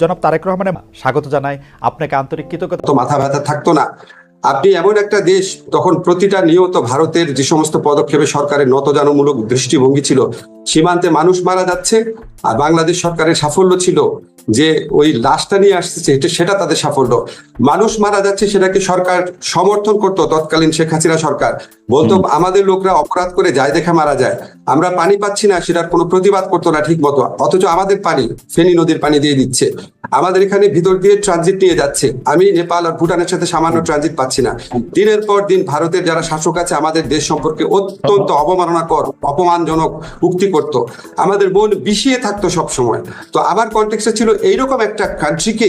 জনাব তারেক রহমানের স্বাগত জানাই। আপনাকে আন্তরিক কৃতজ্ঞতা তো মাথা ব্যথা থাকতো না। আপনি এমন একটা দেশ, তখন প্রতিটা নিয়ত ভারতের যে সমস্ত পদক্ষেপে সরকারের নতজানমূলক দৃষ্টিভঙ্গি ছিল সীমান্তে মানুষ মারা যাচ্ছে আর বাংলাদেশ সরকারের সাফল্য ছিল যে ওই লাশটা নিয়ে আসছে এটা সেটা তাদের সাফল্য। মানুষ মারা যাচ্ছে সেটাকে সরকার সমর্থন করতো তৎকালীন শেখ হাসিনা সরকার। বলতো আমাদের লোকরা অপরাধ করে যায় দেখে মারা যায়। আমরা পানি পাচ্ছি না সেটার কোনো প্রতিবাদ করতো না ঠিক মতো। অথচ আমাদের পানি ফেনী নদীর পানি দিয়ে দিচ্ছে। আমাদের এখানে ভিতর দিয়ে ট্রানজিট নিয়ে যাচ্ছে। আমি নেপাল আর ভুটানের সাথে সামান্য ট্রানজিট পাচ্ছি না। দিনের পর দিন ভারতের যারা শাসক আছে আমাদের দেশ সম্পর্কে অত্যন্ত অবমাননাকর অপমানজনক উক্তি করত। আমাদের মন বিষিয়ে থাকতো সব সময় তো আমার কন্টেক্সটা ছিল এইরকম একটা কান্ট্রিকে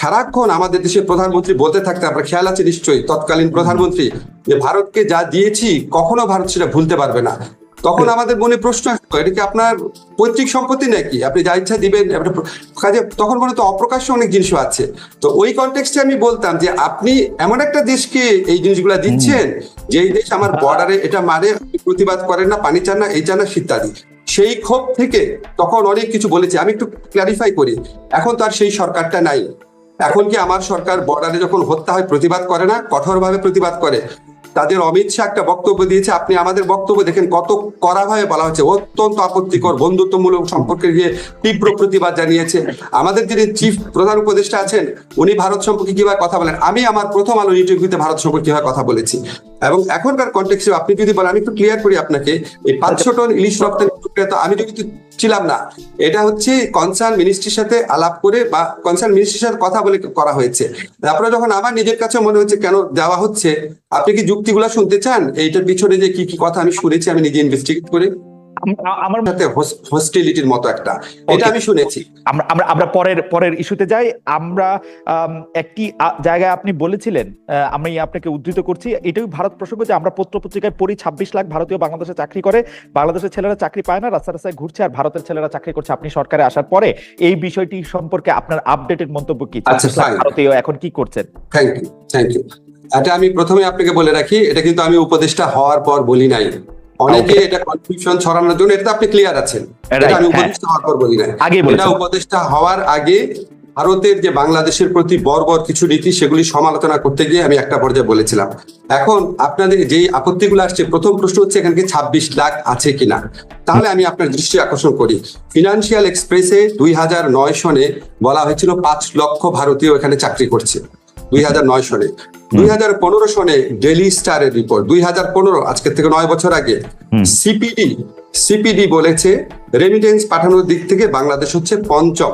সারাক্ষণ আমাদের দেশের প্রধানমন্ত্রী বলতে থাকতে আপনার খেয়াল আছে নিশ্চয়ই? তৎকালীন প্রধানমন্ত্রী যে ভারতকে যা দিয়েছি কখনো ভারত সেটা ভুলতে পারবে না। তখন আমাদের মনে প্রশ্ন আসতো এটা কি আপনার পৈতৃক সম্পত্তি নাকি? আপনি যা ইচ্ছা দিবেন কাজে তখন মনে তো অপ্রকাশ্য অনেক জিনিসও আছে। তো ওই কনটেক্সটে আমি বলতাম যে আপনি এমন একটা দেশকে এই জিনিসগুলা দিচ্ছেন যে এই দেশ আমার বর্ডারে এটা মানে প্রতিবাদ করেন না পানি চান না এই চান না ইত্যাদি সেই ক্ষোভ থেকে তখন অনেক কিছু বলেছে আমি একটু ক্লারিফাই করি এখন তো আর সেই সরকারটা নাই। এখন কি আমার সরকার বর্ডারে যখন হত্যা হয় প্রতিবাদ করে না? কঠোরভাবে প্রতিবাদ করে। তাদের অমিত শাহ একটা বক্তব্য দিয়েছে। আপনি আমাদের বক্তব্য দেখেন কত কড়াভাবে বলা হচ্ছে অত্যন্ত আপত্তিকর, বন্ধুত্বমূলক সম্পর্কে গিয়ে তীব্র প্রতিবাদ জানিয়েছে। আমাদের যিনি চিফ প্রধান উপদেষ্টা আছেন, উনি ভারত সম্পর্কে কীভাবে কথা বলেন? আমি আমার প্রথম আলো ইন্টারভিউতে ভারত সম্পর্কে কীভাবে কথা বলেছি। এবং এখনকার কন্টেক্সে আপনি যদি বলেন আমি একটু ক্লিয়ার করি আপনাকে এই পাঁচশো টন ইলিশ রপ্তানি প্রক্রিয়া তো আমি যদি ছিলাম না এটা হচ্ছে কনসার্ন মিনিস্ট্রির সাথে আলাপ করে বা কনসার্ন মিনিস্ট্রির সাথে কথা বলে করা হয়েছে। তারপরে যখন আমার নিজের কাছে মনে হচ্ছে কেন দেওয়া হচ্ছে আপনি কি যুক্তিগুলো শুনতে চান? এইটার পিছনে যে কি কি কথা আমি শুনেছি আমি নিজে ইনভেস্টিগেট করে। আমার সাথে হোস্টিলিটির মতো একটা। এটা আমি শুনেছি। আমরা আমরা আমরা পরের পরের ইস্যুতে যাই। আমরা একটি জায়গায় আপনি বলেছিলেন আমি আপনাকে উদ্ধৃত করছি। এটাই ভারত প্রসঙ্গ যে আমরা পত্র পত্রিকায় পড়ি ছাব্বিশ লাখ ভারতীয় বাংলাদেশে চাকরি করে। বাংলাদেশের ছেলেরা চাকরি পায় না রাস্তা রাস্তায় ঘুরছে আর ভারতের ছেলেরা চাকরি করছে। আপনি সরকারে আসার পরে এই বিষয়টি সম্পর্কে আপনার আপডেটেড মন্তব্য কি? আচ্ছা, 26 লাখ fine. ভারতীয় এখন কি করছেন? থ্যাংক ইউ থ্যাংক ইউ এটা আমি প্রথমে আপনাকে বলে রাখি এটা কিন্তু আমি উপদেষ্টা হওয়ার পর বলি নাই। অনেকে এটা কনফিউশন ছড়ানোর জন্য এটা আপনি ক্লিয়ার আছেন। এটা আমি হ্যাঁ। উপদেষ্টা হওয়ার পর বলি আগে এটা উপদেষ্টা হওয়ার আগে ভারতের যে বাংলাদেশের প্রতি বর্বর কিছু নীতি সেগুলি সমালোচনা করতে গিয়ে আমি একটা পর্যায়ে বলেছিলাম। এখন আপনাদের যেই আপত্তিগুলো আসছে প্রথম প্রশ্ন হচ্ছে এখানে ছাব্বিশ লাখ আছে কিনা? তাহলে আমি আপনার দৃষ্টি আকর্ষণ করি। ফিনান্সিয়াল এক্সপ্রেসে দুই হাজার নয় সনে বলা হয়েছিল পাঁচ লক্ষ ভারতীয় এখানে চাকরি করছে। দুই হাজার নয় সনে। দুই হাজার পনেরো সনে ডেলি স্টারের রিপোর্ট দুই হাজার পনেরো আজকের থেকে নয় বছর আগে। সিপিডি সিপিডি বলেছে রেমিটেন্স পাঠানোর দিক থেকে বাংলাদেশ হচ্ছে পঞ্চম।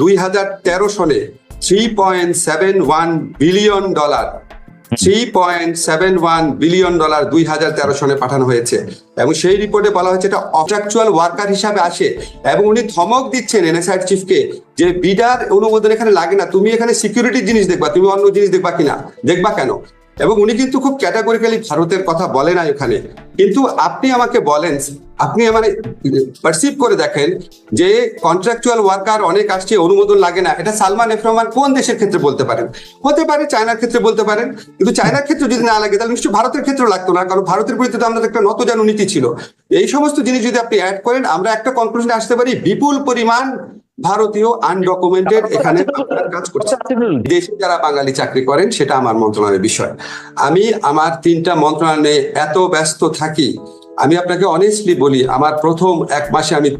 দুই হাজার তেরো সনে three point seven one billion dollar three point seven one billion dollar দুই হাজার তেরো সনে পাঠানো হয়েছে। এবং সেই রিপোর্টে বলা হয়েছে এটা অবজেক্চুয়াল ওয়ার্কার হিসাবে আসে। এবং উনি ধমক দিচ্ছেন এনএসআই চিফকে যে বিডার অনুমোদন এখানে লাগে না। তুমি এখানে সিকিউরিটি জিনিস দেখবা, তুমি অন্য জিনিস দেখবা কিনা? দেখবা কেন? এবং উনি কিন্তু খুব ক্যাটাগরিক্যালি ভারতের কথা বলে না এখানে কিন্তু আপনি আমাকে বলেন, আপনি মানে পারসিভ করে দেখেন যে কন্ট্রাকচুয়াল ওয়ার্কার অনেক আসছে, অনুমোদন লাগে না। এটা সালমান এফ রহমান কোন দেশের ক্ষেত্রে বলতে পারেন? হতে পারে চায়নার ক্ষেত্রে বলতে পারেন, কিন্তু চায়নার ক্ষেত্রে যদি না লাগে, তাহলে নিশ্চয়ই ভারতের ক্ষেত্রে লাগতো না, কারণ ভারতের বিরুদ্ধে তো আমাদের একটা নতজানু নীতি ছিল। এই সমস্ত জিনিস যদি আপনি অ্যাড করেন, আমরা একটা কনক্লুশনে আসতে পারি, বিপুল পরিমাণ ভারতীয় আনডকুমেন্টেড এখানে কাজ করছে দেশে যারা বাঙালি চাকরি করেন সেটা আমার মন্ত্রণালয়ের বিষয়। আমি আমার তিনটা মন্ত্রণালয়ে এত ব্যস্ত থাকি আমি আপনাকে অনেস্টলি বলি আমার প্রথম এক মাসে আমি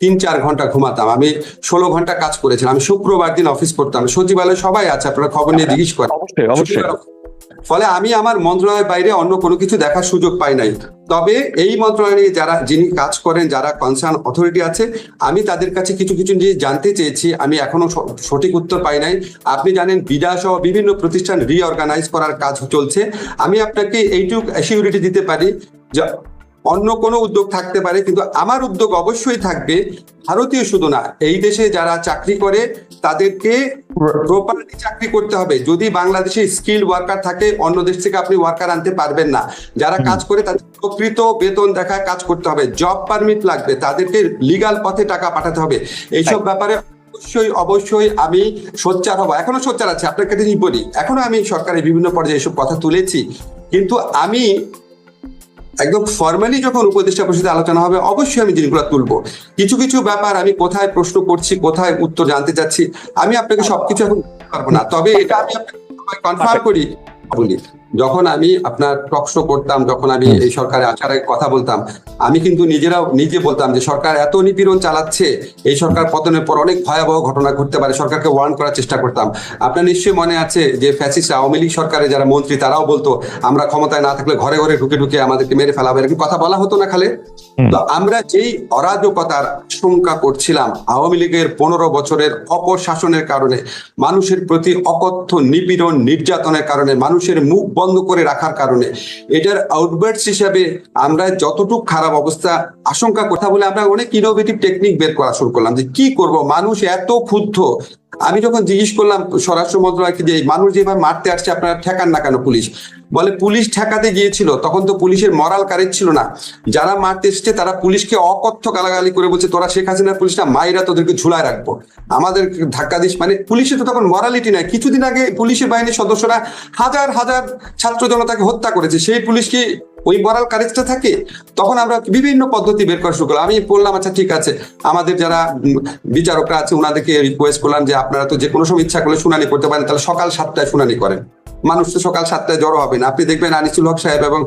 তিন চার ঘণ্টা ঘুমাতাম। আমি ষোলো ঘণ্টা কাজ করেছিলাম। আমি শুক্রবার দিন অফিস করতাম সচিবালয় সবাই আছে আপনারা খবর নিয়ে জিজ্ঞেস করেন। ফলে আমি আমার মন্ত্রণালয়ের বাইরে অন্য কোনো কিছু দেখার সুযোগ পাই নাই। তবে এই মন্ত্রণালয়ে যারা, যিনি কাজ করেন, যারা কনসার্ন অথরিটি আছে, আমি তাদের কাছে কিছু কিছু জিনিস জানতে চেয়েছি। আমি এখনও সঠিক উত্তর পাই নাই। আপনি জানেন, বিডা সহ বিভিন্ন প্রতিষ্ঠান রিঅর্গানাইজ করার কাজ চলছে। আমি আপনাকে এইটুক অ্যাসিউরিটি দিতে পারি যে অন্য কোনো উদ্যোগ থাকতে পারে কিন্তু আমার উদ্যোগ অবশ্যই থাকবে ভারতীয় শুধু না এই দেশে যারা চাকরি করে তাদেরকে প্রপারলি চাকরি করতে হবে। যদি বাংলাদেশে স্কিল ওয়ার্কার থাকে অন্য দেশ থেকে আপনি ওয়ার্কার আনতে পারবেন না। যারা কাজ করে তাদের প্রকৃত বেতন দেখায় কাজ করতে হবে। জব পারমিট লাগবে তাদেরকে লিগাল পথে টাকা পাঠাতে হবে। এইসব ব্যাপারে অবশ্যই অবশ্যই আমি সোচ্চার হব। এখনও সোচ্চার আছে আপনার কাছে বলি এখনও আমি সরকারের বিভিন্ন পর্যায়ে এসব কথা তুলেছি। কিন্তু আমি একদম ফর্মালি যখন উপদেষ্টা পরিষদে আলোচনা হবে অবশ্যই আমি জিনিসগুলো তুলবো। কিছু কিছু ব্যাপার আমি কোথায় প্রশ্ন করছি কোথায় উত্তর জানতে চাচ্ছি আমি আপনাকে সবকিছু এখন পারব না। তবে এটা আমি আপনাকে কনফার্ম করি বলি। যখন আমি আপনার প্রশ্ন করতাম যখন আমি এই সরকারে আসার কথা বলতাম আমি কিন্তু নিজেরাও নিজে বলতাম যে সরকার এত নিপীড়ন চালাচ্ছে এই সরকার পতনের পর অনেক ভয়াবহ ঘটনা ঘটতে পারে সরকারকে ওয়ার্ন করার চেষ্টা করতাম। আপনার নিশ্চয়ই মনে আছে যে ফ্যাসিস্ট আওয়ামী লীগ সরকারে যারা মন্ত্রী তারাও বলতো আমরা ক্ষমতায় না থাকলে ঘরে ঘরে ঢুকে ঢুকে আমাদেরকে মেরে ফেলাবে এরকম কথা বলা হতো না খালে। তো আমরা যেই অরাজকতার আশঙ্কা করছিলাম আওয়ামী লীগের পনেরো বছরের অপশাসনের কারণে মানুষের প্রতি অকথ্য নিপীড়ন নির্যাতনের কারণে মানুষের মুখ বন্ধ করে রাখার কারণে। এটার আউটবার্স হিসাবে আমরা যতটুকু খারাপ অবস্থা আশঙ্কা কথা বলে আমরা অনেক ইনোভেটিভ টেকনিক বের করা শুরু করলাম যে কি করব? মানুষ এত ক্ষুব্ধ। আমি যখন জিজ্ঞেস করলাম স্বরাষ্ট্র মন্ত্রণালয়কে যে মানুষ যেভাবে মারতে আসছে, আপনারা ঠেকান না কেন পুলিশ? বলে, পুলিশ ঠেকাতে গিয়েছিল, তখন তো পুলিশের মরাল কারেজ ছিল না। যারা মারতে এসছে, তারা পুলিশকে অকথ্য গালাগালি করে বলছে, তোরা শেখ হাসিনার পুলিশ না মাইরা তোদেরকে ঝুলায় রাখব। আমাদের ধাক্কা দিস মানে পুলিশের তো তখন মরালিটি নাই। কিছুদিন আগে পুলিশের বাহিনীর সদস্যরা হাজার হাজার ছাত্র জনতাকে হত্যা করেছে। সেই পুলিশ কি ওই মরাল কারেজটা থাকে, তখন আমরা বিভিন্ন পদ্ধতি বের করা শুরু করলাম। আমি বললাম আচ্ছা ঠিক আছে। আমাদের যারা বিচারকরা আছে ওনাদেরকে রিকোয়েস্ট করলাম যে, আপনারা তো যে কোনো সময় ইচ্ছা করলে শুনানি করতে পারেন, তাহলে সকাল সাতটায় শুনানি করেন। মানুষ তো সকাল সাতটায় জড়ো হবে না। আপনি দেখবেন আনিসুল হক সাহেব এবং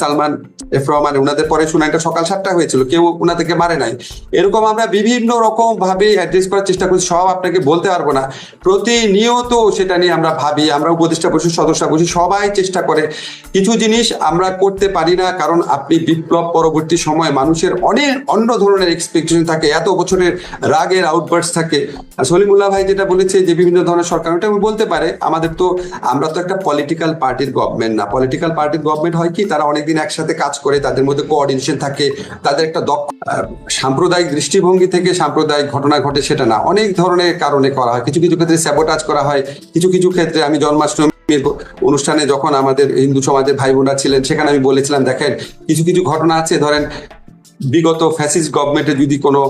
সালমান এফ রহমান ওনাদের পরে শুনানিটা সকাল সাতটা হয়েছিল, কেউ ওনাদেরকে মারে নাই। এরকম আমরা বিভিন্ন রকম ভাবে অ্যাড্রেস করার চেষ্টা করছি, সব আপনাকে বলতে পারব না। প্রতিনিয়ত সেটা নিয়ে আমরা ভাবি, আমরা উপদেষ্টা পরিষদ সদস্য বসি, সবাই চেষ্টা করে। কিছু জিনিস আমরা করতে পারি না, কারণ আপনি বিপ্লব পরবর্তী সময়ে মানুষের অনেক অন্য ধরনের এক্সপেকটেশন থাকে, এত বছরের রাগের আউটবার্স থাকে। আর সলিমুল্লাহ ভাই যেটা বলেছে যে বিভিন্ন ধরনের সরকার, ওটা বলতে পারে, আমাদের তো, আমরা তো একটা পলিটিক্যাল পার্টির গভর্নমেন্ট না। পলিটিক্যাল পার্টির গভর্নমেন্ট হয় কি তারা অনেকদিন একসাথে কাজ করে, তাদের মধ্যে কোঅর্ডিনেশন থাকে, তাদের একটা দক্ষ সাম্প্রদায়িক দৃষ্টিভঙ্গি থেকে সাম্প্রদায়িক ঘটনা ঘটে সেটা না। অনেক ধরনের কারণে করা হয়। কিছু কিছু ক্ষেত্রে স্যাবোটাজ করা হয়। কিছু কিছু ক্ষেত্রে আমি জন্মাষ্টমীর অনুষ্ঠানে যখন আমাদের হিন্দু সমাজের ভাই বোনরা ছিলেন, সেখানে আমি বলেছিলাম, দেখেন, কিছু কিছু ঘটনা আছে, ধরেন, বিগত ফ্যাসিস্ট গভর্নমেন্টে যদি কোনো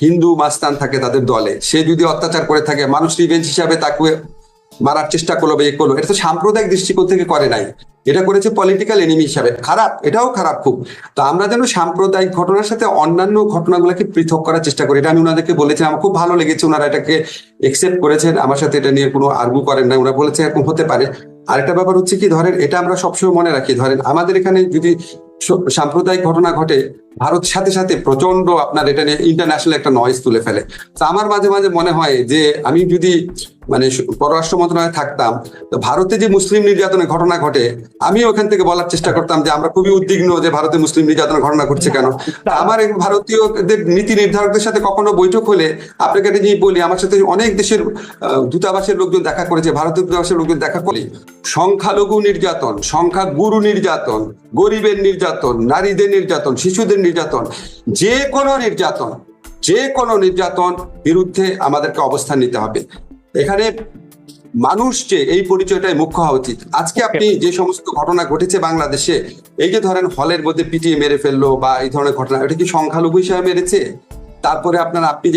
হিন্দু মাস্তান থাকে তাদের দলে, সে যদি অত্যাচার করে থাকে, মানুষ রিভেঞ্জ হিসাবে তাকে মারার চেষ্টা করল বা করল। এটা তো সাম্প্রদায়িক দৃষ্টিকোণ থেকে করে নাই। এটা করেছে পলিটিক্যাল এনিমি হিসাবে। খারাপ, এটাও খারাপ খুব। তো আমরা যেন সাম্প্রদায়িক ঘটনার সাথে অন্যান্য ঘটনাগুলোকে পৃথক করার চেষ্টা করি। এটা আমি ওনাদেরকে বলেছিলাম। আমার খুব ভালো লেগেছে ওনারা এটাকে একসেপ্ট করেছেন। আমার সাথে এটা নিয়ে কোনো আর্গু করেন না ওরা বলেছে এরকম হতে পারে। আরেকটা ব্যাপার হচ্ছে কি, ধরেন এটা আমরা সবসময় মনে রাখি। ধরেন আমাদের এখানে যদি সাম্প্রদায়িক ঘটনা ঘটে, ভারত সাথে সাথে প্রচণ্ড আপনার এটা নিয়ে ইন্টারন্যাশনাল একটা নয়েজ তুলে ফেলে। তো আমার মাঝে মাঝে মনে হয় যে, আমি যদি মানে পররাষ্ট্র মন্ত্রণালয়ে থাকতাম তো ভারতে যে মুসলিম নির্যাতনের ঘটনা ঘটে আমি ওখান থেকে বলার চেষ্টা করতাম যে আমরা খুবই উদ্বিগ্ন যে ভারতে মুসলিম নির্যাতনের ঘটনা ঘটছে কেন। আমার ভারতীয়দের নীতি নির্ধারকদের সাথে কখনো বৈঠক হলে আপনাকে একটা জিনিস বলি আমার সাথে অনেক দেশের দূতাবাসের লোকজন দেখা করেছে ভারতীয় দূতাবাসের লোকজন দেখা করি সংখ্যালঘু নির্যাতন সংখ্যা গুরু নির্যাতন গরিবের নির্যাতন নারীদের নির্যাতন শিশুদের নির্যাতন যে কোনো নির্যাতন যে কোনো নির্যাতন বিরুদ্ধে আমাদেরকে অবস্থান নিতে হবে। এখানে মানুষ যে এই পরিচয়টাই মুখ্য হওয়া উচিত। আজকে আপনি যে সমস্ত ঘটনা ঘটেছে বাংলাদেশে এই যে ধরেন হলের মধ্যে পিটিয়ে মেরে ফেলল বা এই ধরনের ঘটনা এটা কি সংখ্যালঘু হিসাবে মেরেছে? তারপরে আপনার আপনি